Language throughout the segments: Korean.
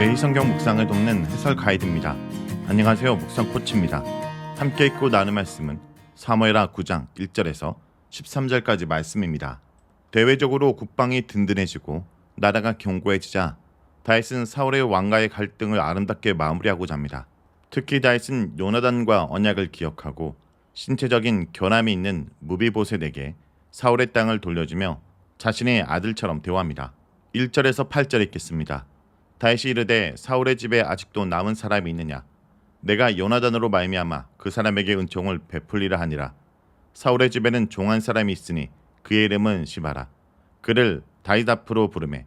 매일 성경 묵상을 돕는 해설 가이드입니다. 안녕하세요. 묵상 코치입니다. 함께 읽고 나눌 말씀은 사무엘하 9장 1절에서 13절까지 말씀입니다. 대외적으로 국방이 든든해지고 나라가 견고해지자 다윗은 사울의 왕가의 갈등을 아름답게 마무리하고자 합니다. 특히 다윗은 요나단과 언약을 기억하고 신체적인 결함이 있는 무비보셋에게 사울의 땅을 돌려주며 자신의 아들처럼 대화합니다. 1절에서 8절 읽겠습니다. 다윗이 이르되 사울의 집에 아직도 남은 사람이 있느냐 내가 요나단으로 말미암아 그 사람에게 은총을 베풀리라 하니라 사울의 집에는 종한 사람이 있으니 그의 이름은 시바라 그를 다윗 앞으로 부르매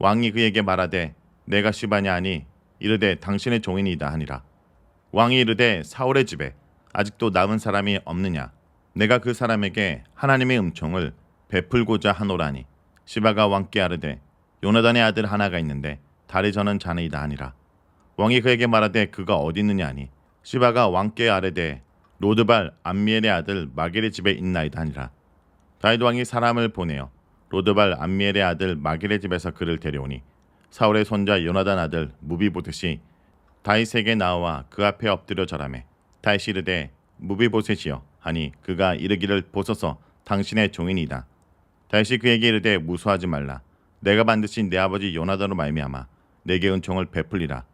왕이 그에게 말하되 내가 시바냐 하니 이르되 당신의 종인이다 하니라 왕이 이르되 사울의 집에 아직도 남은 사람이 없느냐? 내가 그 사람에게 하나님의 음총을 베풀고자 하노라니. 시바가 왕께 아르되 요나단의 아들 하나가 있는데 다리 저는 자네이다 하니라. 왕이 그에게 말하되 그가 어디 있느냐 하니. 시바가 왕께 아뢰되 로드발 암미엘의 아들 마겔의 집에 있나이다 하니라. 다윗 왕이 사람을 보내어 로드발 암미엘의 아들 마겔의 집에서 그를 데려오니 사울의 손자 요나단 아들 무비보셋이 다윗에게 나와 그 앞에 엎드려 절하매 다윗이 이르되 무비보셋이여 하니 그가 이르기를 보소서. 당신의 종인이다. 다윗이 그에게 이르되 무수하지 말라. 내가 반드시 내 아버지 요나단으로 말미암아 내게 은총을 베풀리라.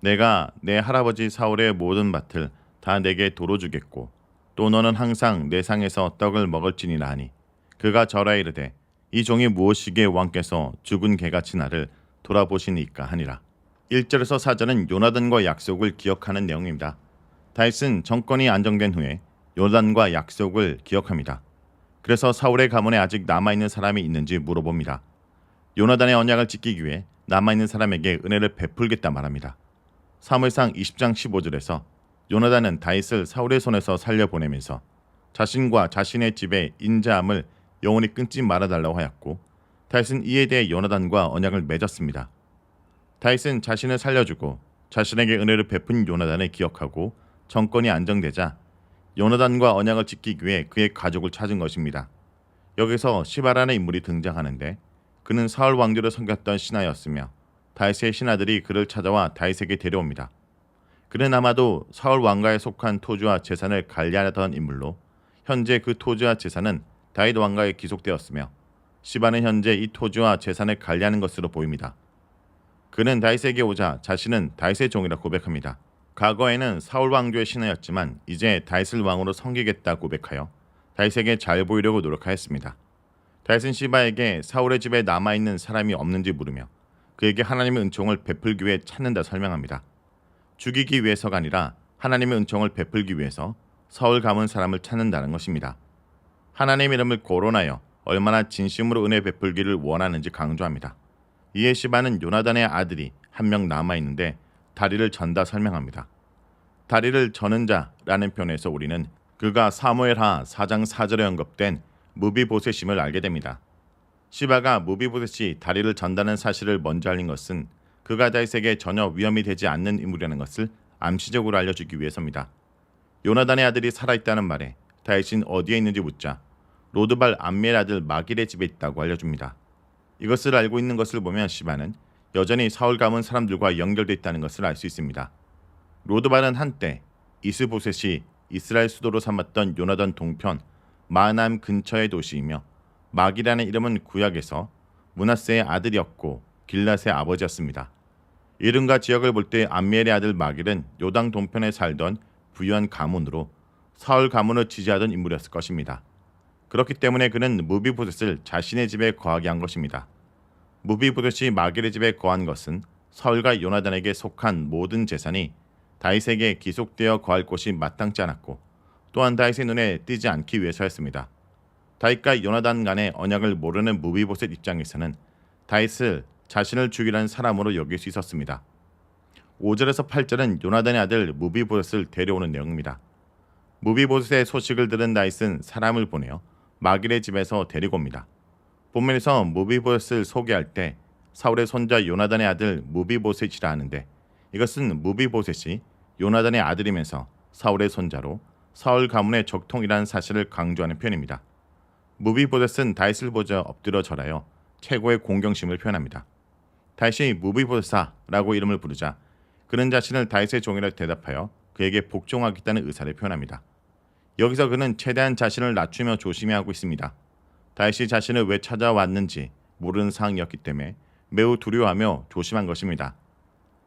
내가 내 할아버지 사울의 모든 밭을 다 내게 도로 주겠고 또 너는 항상 내 상에서 떡을 먹을지니라 하니. 그가 절하 이르되 이 종이 무엇이기에 왕께서 죽은 개같이 나를 돌아보시니까 하니라. 1절에서 4절은 요나단과 약속을 기억하는 내용입니다. 다윗은 정권이 안정된 후에 요나단과 약속을 기억합니다. 그래서 사울의 가문에 아직 남아있는 사람이 있는지 물어봅니다. 요나단의 언약을 지키기 위해 남아있는 사람에게 은혜를 베풀겠다 말합니다. 사무엘상 20장 15절에서 요나단은 다윗을 사울의 손에서 살려보내면서 자신과 자신의 집의 인자함을 영원히 끊지 말아달라고 하였고 다윗은 이에 대해 요나단과 언약을 맺었습니다. 다윗은 자신을 살려주고 자신에게 은혜를 베푼 요나단을 기억하고 정권이 안정되자 요나단과 언약을 지키기 위해 그의 가족을 찾은 것입니다. 여기서 시바라는 인물이 등장하는데 그는 사울 왕조를 섬겼던 신하였으며 다윗의 신하들이 그를 찾아와 다윗에게 데려옵니다. 그는 아마도 사울 왕가에 속한 토지와 재산을 관리하던 인물로 현재 그 토지와 재산은 다윗 왕가에 기속되었으며 시바는 현재 이 토지와 재산을 관리하는 것으로 보입니다. 그는 다윗에게 오자 자신은 다윗의 종이라 고백합니다. 과거에는 사울 왕조의 신하였지만 이제 다윗을 왕으로 섬기겠다 고백하여 다윗에게 잘 보이려고 노력하였습니다. 다윗은 시바에게 사울의 집에 남아 있는 사람이 없는지 물으며 그에게 하나님의 은총을 베풀기 위해 찾는다 설명합니다. 죽이기 위해서가 아니라 하나님의 은총을 베풀기 위해서 사울 가문 사람을 찾는다는 것입니다. 하나님의 이름을 거론하여 얼마나 진심으로 은혜 베풀기를 원하는지 강조합니다. 이에 시바는 요나단의 아들이 한 명 남아 있는데 다리를 전다 설명합니다. 다리를 저는 자라는 표현에서 우리는 그가 사무엘하 4장 4절에 언급된 무비보셋임을 알게 됩니다. 시바가 무비보셋이 다리를 전다는 사실을 먼저 알린 것은 그가 다윗에게 전혀 위험이 되지 않는 인물이라는 것을 암시적으로 알려주기 위해서입니다. 요나단의 아들이 살아있다는 말에 다윗은 어디에 있는지 묻자 로드발 암멜 아들 마길의 집에 있다고 알려줍니다. 이것을 알고 있는 것을 보면 시바는 여전히 사울 가문 사람들과 연결돼 있다는 것을 알 수 있습니다. 로드발은 한때 이스보셋이 이스라엘 수도로 삼았던 요나단 동편 마남 근처의 도시이며 막이라는 이름은 구약에서 문하세의 아들이었고 길랏의 아버지였습니다. 이름과 지역을 볼 때 암미엘의 아들 마길은 요당 동편에 살던 부유한 가문으로 사울 가문을 지지하던 인물이었을 것입니다. 그렇기 때문에 그는 무비보셋을 자신의 집에 거하게 한 것입니다. 무비보셋이 마길의 집에 거한 것은 사울과 요나단에게 속한 모든 재산이 다윗에게 기속되어 거할 곳이 마땅치 않았고 또한 다윗의 눈에 띄지 않기 위해서였습니다. 다윗과 요나단 간의 언약을 모르는 무비보셋 입장에서는 다윗을 자신을 죽이라는 사람으로 여길 수 있었습니다. 5절에서 8절은 요나단의 아들 무비보셋을 데려오는 내용입니다. 무비보셋의 소식을 들은 다윗은 사람을 보내어 마길의 집에서 데리고 옵니다. 본문에서 무비보셋을 소개할 때 사울의 손자 요나단의 아들 무비보셋이라 하는데 이것은 무비보셋이 요나단의 아들이면서 사울의 손자로 사울 가문의 적통이라는 사실을 강조하는 표현입니다. 무비보셋은 다윗을 보자 엎드려 절하여 최고의 공경심을 표현합니다. 다윗이 무비보셋아라고 이름을 부르자 그는 자신을 다윗의 종이라 대답하여 그에게 복종하겠다는 의사를 표현합니다. 여기서 그는 최대한 자신을 낮추며 조심히 하고 있습니다. 다윗이 자신을 왜 찾아왔는지 모르는 상황이었기 때문에 매우 두려워하며 조심한 것입니다.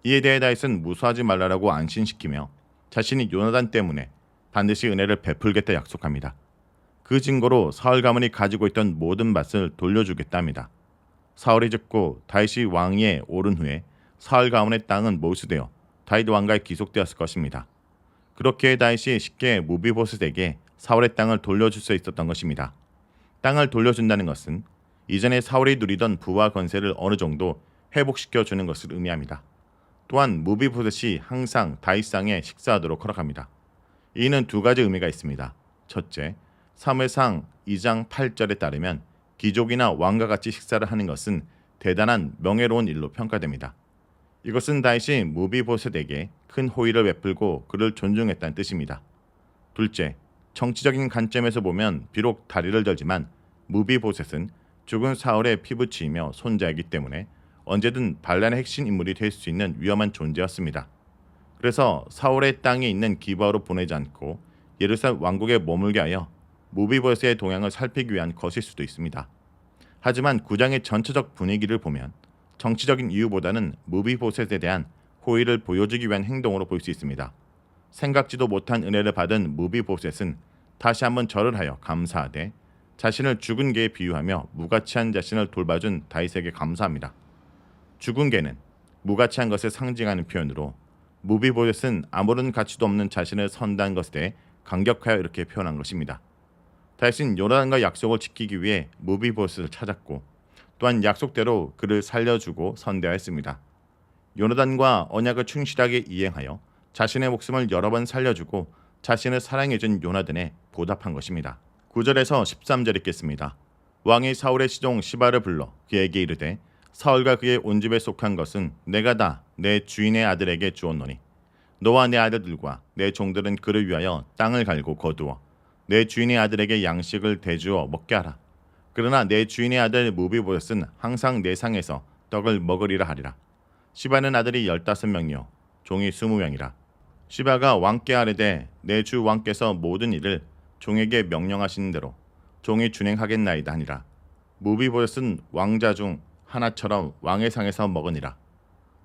이에 대해 다윗은 무수하지 말라라고 안심시키며 자신이 요나단 때문에 반드시 은혜를 베풀겠다 약속합니다. 그 증거로 사울 가문이 가지고 있던 모든 밭을 돌려주겠답니다. 사울이 죽고 다윗이 왕위에 오른 후에 사울 가문의 땅은 몰수되어 다윗 왕가에 기속되었을 것입니다. 그렇게 다윗이 쉽게 무비보스에게 사울의 땅을 돌려줄 수 있었던 것입니다. 땅을 돌려준다는 것은 이전에 사울이 누리던 부와 건세를 어느 정도 회복시켜 주는 것을 의미합니다. 또한 무비보셋이 항상 다윗상에 식사하도록 허락합니다. 이는 두 가지 의미가 있습니다. 첫째, 사무엘상 2장 8절에 따르면 귀족이나 왕과 같이 식사를 하는 것은 대단한 명예로운 일로 평가됩니다. 이것은 다윗이 무비보셋에게 큰 호의를 베풀고 그를 존중했다는 뜻입니다. 둘째, 정치적인 관점에서 보면 비록 다리를 절지만 무비보셋은 죽은 사울의 피부치이며 손자이기 때문에 언제든 반란의 핵심 인물이 될 수 있는 위험한 존재였습니다. 그래서 사울의 땅에 있는 기바로 보내지 않고 예루살렘 왕국에 머물게 하여 무비보스의 동향을 살피기 위한 것일 수도 있습니다. 하지만 구장의 전체적 분위기를 보면 정치적인 이유보다는 무비보셋에 대한 호의를 보여주기 위한 행동으로 볼 수 있습니다. 생각지도 못한 은혜를 받은 무비보셋은 다시 한번 절을 하여 감사하되 자신을 죽은 개에 비유하며 무가치한 자신을 돌봐준 다윗에게 감사합니다. 죽은 개는 무가치한 것을 상징하는 표현으로 무비보셋은 아무런 가치도 없는 자신을 선다는 것에 대해 강격하여 이렇게 표현한 것입니다. 다윗은 요나단과 약속을 지키기 위해 무비보셋을 찾았고 또한 약속대로 그를 살려주고 선대하였습니다. 요나단과 언약을 충실하게 이행하여 자신의 목숨을 여러 번 살려주고 자신을 사랑해준 요나단에 보답한 것입니다. 9절에서 13절 읽겠습니다. 왕이 사울의 시종 시바를 불러 그에게 이르되 사울과 그의 온 집에 속한 것은 내가 다 내 주인의 아들에게 주었노니 너와 내 아들들과 내 종들은 그를 위하여 땅을 갈고 거두어 내 주인의 아들에게 양식을 대주어 먹게 하라. 그러나 내 주인의 아들 무비보셋은 항상 내 상에서 떡을 먹으리라 하리라. 시바는 아들이 열다섯 명이요 종이 스무 명이라. 시바가 왕께 아뢰되 내 주 왕께서 모든 일을 종에게 명령하시는 대로 종이 준행하겠나이다 하니라. 무비보셋은 왕자 중 하나처럼 왕의 상에서 먹으니라.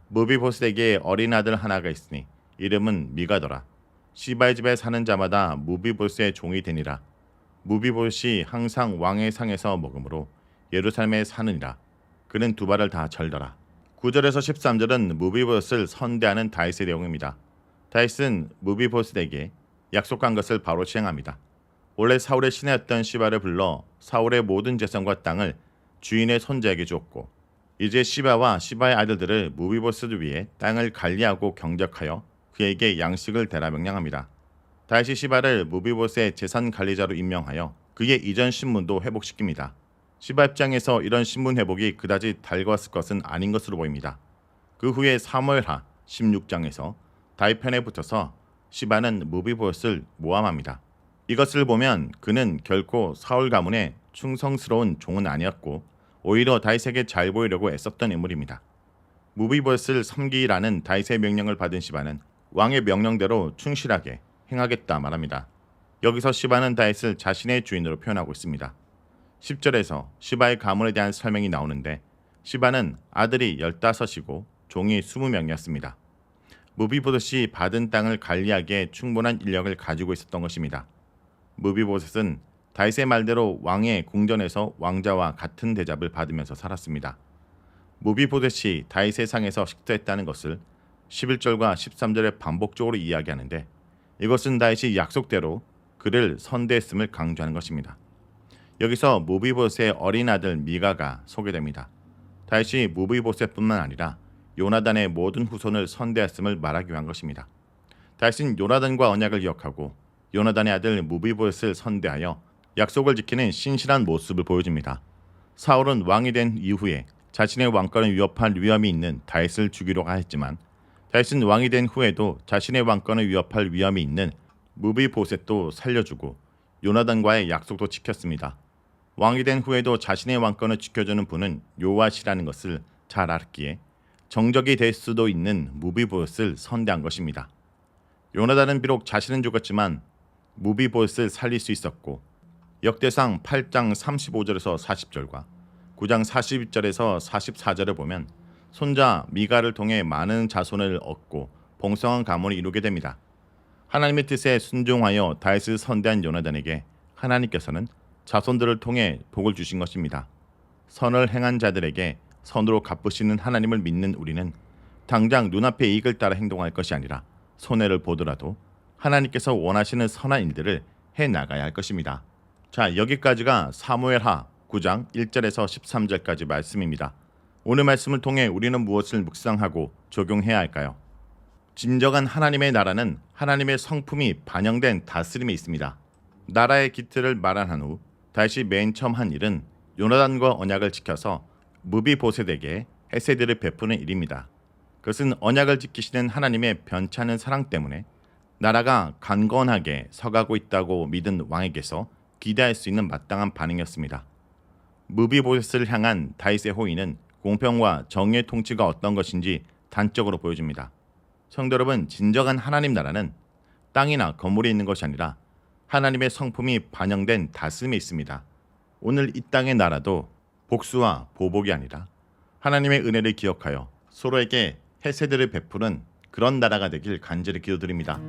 무비보셋에게 어린 아들 하나가 있으니 이름은 미가더라. 시바의 집에 사는 자마다 무비보스의 종이 되니라. 무비보스이 항상 왕의 상에서 먹으므로 예루살렘에 사느니라. 그는 두 발을 다 절더라. 9절에서 13절은 무비보스를 선대하는 다윗의 내용입니다. 다윗은 무비보스에게 약속한 것을 바로 시행합니다. 원래 사울의 신하였던 시바를 불러 사울의 모든 재산과 땅을 주인의 손자에게 주었고 이제 시바와 시바의 아들들을 무비보스를 위해 땅을 관리하고 경작하여 그에게 양식을 대라 명령합니다. 다시 시바를 무비보스의 재산 관리자로 임명하여 그의 이전 신문도 회복시킵니다. 시바 입장에서 이런 신문 회복이 그다지 달가웠을 것은 아닌 것으로 보입니다. 그 후에 사무엘하 16장에서 다윗 편에 붙어서 시바는 무비보스를 모함합니다. 이것을 보면 그는 결코 사울 가문의 충성스러운 종은 아니었고 오히려 다윗에게 잘 보이려고 애썼던 인물입니다. 무비보스를 섬기라는 다윗의 명령을 받은 시바는 왕의 명령대로 충실하게 행하겠다 말합니다. 여기서 시바는 다윗을 자신의 주인으로 표현하고 있습니다. 10절에서 시바의 가문에 대한 설명이 나오는데 시바는 아들이 15이고 종이 20명이었습니다. 무비보셋이 받은 땅을 관리하기에 충분한 인력을 가지고 있었던 것입니다. 무비보셋은 다윗의 말대로 왕의 궁전에서 왕자와 같은 대접을 받으면서 살았습니다. 무비보셋이 다윗의 상에서 식사했다는 것을 11절과 13절에 반복적으로 이야기하는데 이것은 다윗이 약속대로 그를 선대했음을 강조하는 것입니다. 여기서 무비보셋의 어린 아들 미가가 소개됩니다. 다윗이 무비보셋뿐만 아니라 요나단의 모든 후손을 선대했음을 말하기 위한 것입니다. 다윗은 요나단과 언약을 기억하고 요나단의 아들 무비보셋을 선대하여 약속을 지키는 신실한 모습을 보여줍니다. 사울은 왕이 된 이후에 자신의 왕권을 위협할 위험이 있는 다윗을 죽이려 하였지만 다윗은 왕이 된 후에도 자신의 왕권을 위협할 위험이 있는 무비보셋도 살려주고 요나단과의 약속도 지켰습니다. 왕이 된 후에도 자신의 왕권을 지켜주는 분은 요아시라는 것을 잘 알았기에 정적이 될 수도 있는 무비보셋을 선대한 것입니다. 요나단은 비록 자신은 죽었지만 무비보셋을 살릴 수 있었고 역대상 8장 35절에서 40절과 9장 42절에서 44절을 보면 손자 미가를 통해 많은 자손을 얻고 봉성한 가문을 이루게 됩니다. 하나님의 뜻에 순종하여 다윗을 선대한 요나단에게 하나님께서는 자손들을 통해 복을 주신 것입니다. 선을 행한 자들에게 선으로 갚으시는 하나님을 믿는 우리는 당장 눈앞의 이익을 따라 행동할 것이 아니라 손해를 보더라도 하나님께서 원하시는 선한 일들을 해 나가야 할 것입니다. 자, 여기까지가 사무엘하 9장 1절에서 13절까지 말씀입니다. 오늘 말씀을 통해 우리는 무엇을 묵상하고 적용해야 할까요? 진정한 하나님의 나라는 하나님의 성품이 반영된 다스림에 있습니다. 나라의 기틀을 마련한 후 다시 맨 처음 한 일은 요나단과 언약을 지켜서 무비보셋에게 헤세드를 베푸는 일입니다. 그것은 언약을 지키시는 하나님의 변찮은 사랑 때문에 나라가 강건하게 서가고 있다고 믿은 왕에게서 기대할 수 있는 마땅한 반응이었습니다. 무비보셋을 향한 다윗의 호의는 공평과 정의의 통치가 어떤 것인지 단적으로 보여줍니다. 성도 여러분, 진정한 하나님 나라는 땅이나 건물에 있는 것이 아니라 하나님의 성품이 반영된 다스림에 있습니다. 오늘 이 땅의 나라도 복수와 보복이 아니라 하나님의 은혜를 기억하여 서로에게 해세들을 베푸는 그런 나라가 되길 간절히 기도드립니다.